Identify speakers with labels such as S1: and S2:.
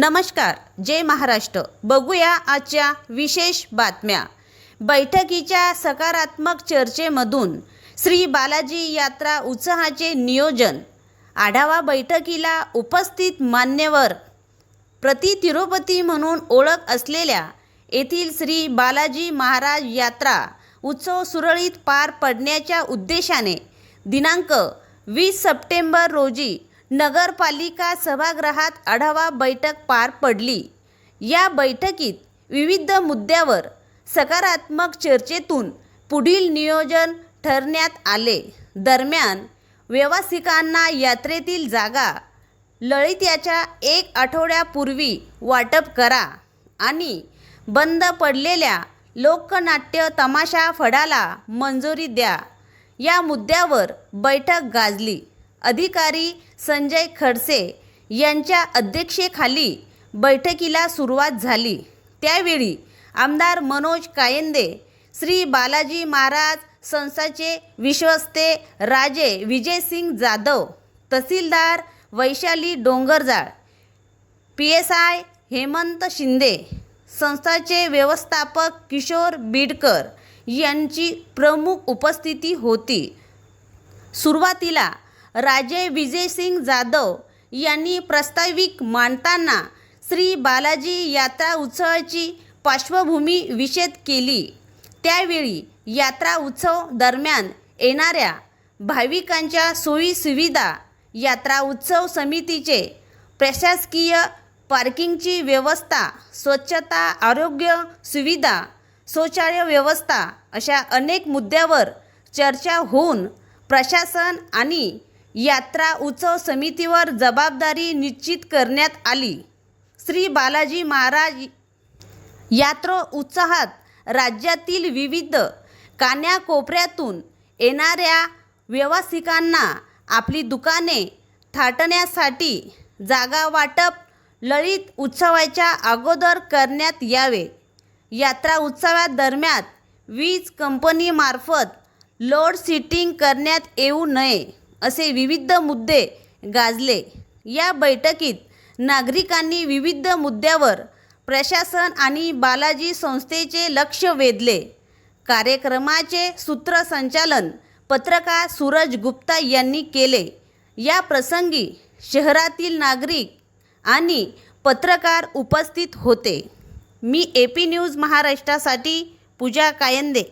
S1: नमस्कार जय महाराष्ट्र. बघूया आजच्या विशेष बातम्या. बैठकीच्या सकारात्मक चर्चेमधून श्री बालाजी यात्रा उत्साहाचे नियोजन. आढावा बैठकीला उपस्थित मान्यवर प्रति तिरुपती म्हणून ओळख असलेल्या येथील श्री बालाजी महाराज यात्रा उत्सव सुरळीत पार पडण्याच्या उद्देशाने दिनांक वीस सप्टेंबर रोजी नगरपालिका सभागृहात आढावा बैठक पार पडली. या बैठकीत विविध मुद्द्यावर सकारात्मक चर्चेतून पुढील नियोजन ठरण्यात आले. दरम्यान व्यवसायिकांना यात्रेतील जागा लळित्याच्या एक आठवड्यापूर्वी वाटप करा आणि बंद पडलेल्या लोकनाट्य तमाशा फडाला मंजुरी द्या. या मुद्द्यावर बैठक गाजली. अधिकारी संजय खडसे यांच्या अध्यक्षेखाली बैठकीला सुरुवात झाली. त्यावेळी आमदार मनोज कायंदे श्री बालाजी महाराज संस्थाचे विश्वस्ते राजे विजयसिंग जाधव तहसीलदार Vaishali Dongarjal P S I Hemant Shinde संस्थाचे व्यवस्थापक किशोर बीडकर यांची प्रमुख उपस्थिती होती. सुरुवातीला राजे विजयसिंग जाधव यांनी प्रस्ताविक मांडताना श्री बालाजी यात्रा उत्सवाची पार्श्वभूमी विषेद केली. त्यावेळी यात्रा उत्सव दरम्यान येणाऱ्या भाविकांच्या सोयीसुविधा यात्रा उत्सव समितीचे प्रशासकीय पार्किंगची व्यवस्था स्वच्छता आरोग्य सुविधा शौचालय व्यवस्था अशा अनेक मुद्द्यावर चर्चा होऊन प्रशासन आणि यात्रा उत्सव समितीवर जबाबदारी निश्चित करण्यात आली. श्री बालाजी महाराज यात्रो उत्साहात राज्यातील विविध कान्याकोपऱ्यातून येणाऱ्या व्यावसायिकांना आपली दुकाने थाटण्यासाठी जागा वाटप ललित उत्सवाच्या अगोदर करण्यात यावे. यात्रा उत्सवादरम्यान वीज कंपनीमार्फत लोड सिटिंग करण्यात येऊ नये. असे विविध मुद्दे गाजले. या बैठकीत नागरिकांनी विविध मुद्द्यावर प्रशासन आणि बालाजी संस्थेचे लक्ष वेधले. कार्यक्रमाचे सूत्रसंचालन पत्रकार सूरज गुप्ता यांनी केले. या प्रसंगी शहरातील नागरिक आणि पत्रकार उपस्थित होते. मी ए पी न्यूज महाराष्ट्रासाठी पूजा कायंदे.